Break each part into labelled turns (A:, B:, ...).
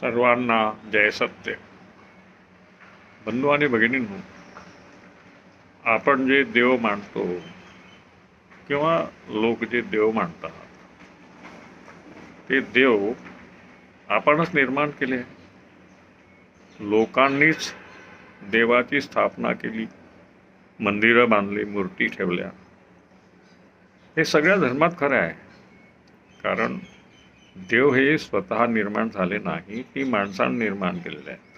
A: सर्वांना जय सत्य. बंधू आणि भगिनींनो आपण जे देव मानतो किंवा लोक जे देव मानतात ते देव आपणच निर्माण केले लोकांनीच देवाची स्थापना केली मंदिरं बांधली मूर्ती ठेवल्या. हे सगळ्या धर्मात खरं आहे. कारण देव हे स्वतः निर्माण झाले नाही ती माणसानं निर्माण केलेले आहेत.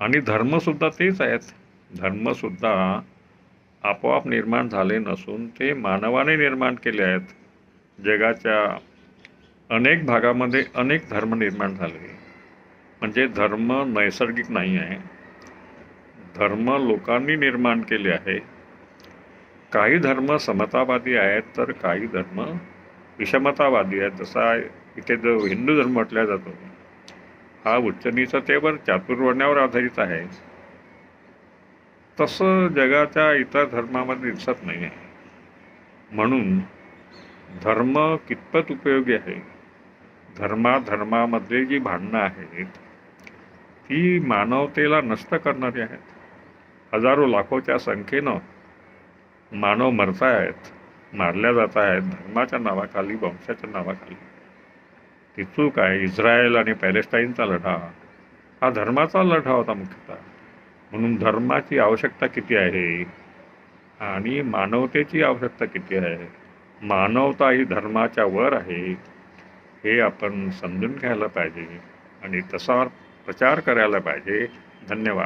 A: आणि धर्मसुद्धा तेच आहेत. धर्मसुद्धा आपोआप निर्माण झाले नसून ते मानवाने निर्माण केले आहेत. जगाच्या अनेक भागामध्ये अनेक धर्म निर्माण झाले. म्हणजे धर्म नैसर्गिक नाही आहे. धर्म लोकांनी निर्माण केले आहे. काही धर्म समतावादी आहेत तर काही धर्म विषमतावादी आहे जसा इथे जो हिंदू धर्म म्हटला जातो हा उच्चनीचा तेवर चातुर्वर्ण्यावर आधारित आहे. तसं जगाच्या इतर धर्मामध्ये दिसत नाही आहे. म्हणून धर्म कितपत उपयोगी आहे? धर्माधर्मामध्ये जी भांडणं आहेत ती मानवतेला नष्ट करणारी आहेत. हजारो लाखोच्या संख्येनं मानव मरतायत. मारल्या जात आहेत धर्माच्या नावाखाली वंशाच्या नावाखाली. ती चूक आहे इस्रायल आणि पॅलेस्टाईनचा लढा. हा धर्माचा लढा होता मुख्यतः. म्हणून धर्माची आवश्यकता किती आहे? आणि मानवतेची आवश्यकता किती आहे? मानवता ही धर्माच्या वर आहे हे आपण समजून घ्यायला पाहिजे आणि तसा प्रचार करायला पाहिजे. धन्यवाद.